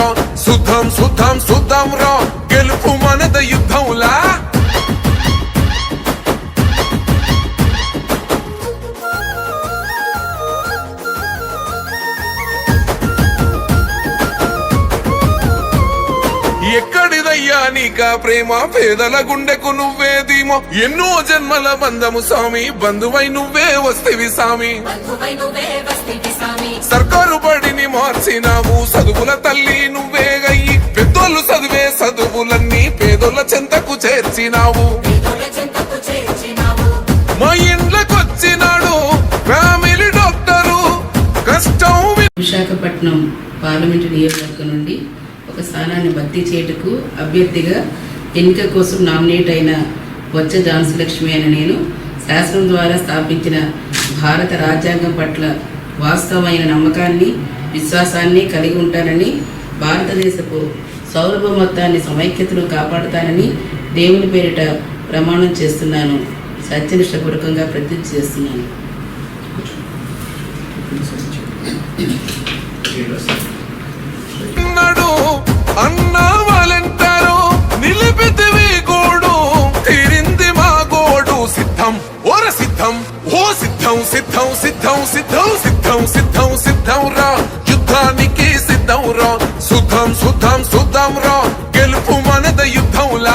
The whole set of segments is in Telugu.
రా సుధం సుధం సుధం రా గెలుపు మనద యుద్ధంలా? ఎక్కడిదయ్యా నీకా ప్రేమ? పేదల గుండెకు నువ్వే ధీమో. ఎన్నో జన్మల బంధము స్వామి. బంధువై నువ్వే వస్తేవి స్వామి బంధువై నువ్వే వస్తివి స్వామి సర్కారు బడిని మార్చినావు చదువుల పేదోళ్ళ చెంతకు చేర్చినావు. మా ఇండ్లకొచ్చినాడు ఫ్యామిలీ డాక్టరు. కష్టం విశాఖపట్నం పార్లమెంటు నియోజకవర్గం నుండి ఒక స్థానాన్ని భర్తీ చేయుటకు అభ్యర్థిగా ఎన్నిక కోసం నామినేట్ అయిన వచ్చ ఝాన్సీ లక్ష్మి అని నేను శాసనం ద్వారా స్థాపించిన భారత రాజ్యాంగం పట్ల వాస్తవమైన నమ్మకాన్ని విశ్వాసాన్ని కలిగి ఉంటానని భారతదేశపు సౌరభ సౌరభౌమత్వాన్ని సమైక్యతను కాపాడతానని దేవుని పేరిట ప్రమాణం చేస్తున్నాను. సత్యనిష్టపూర్వకంగా ప్రతిజ్ఞ చేస్తున్నాను. అన్నాడు అన్నా వాలంటారు నిలిపితివి గోడు తిరింది మా గోడు సిద్ధం. ఓర సిద్ధం ఓ సిద్ధం సిద్ధం సిద్ధం సిద్ధం సిద్ధం సిద్ధం సిద్ధం రా. యుద్ధానికి సిద్ధం రా. సుధం సుధం సుధం రా గెలుపు మనద యుద్ధంలా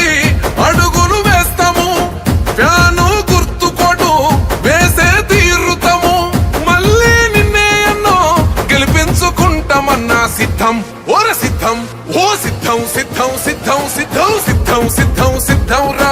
సిద్ధం సిద్ధం సిద్ధం రా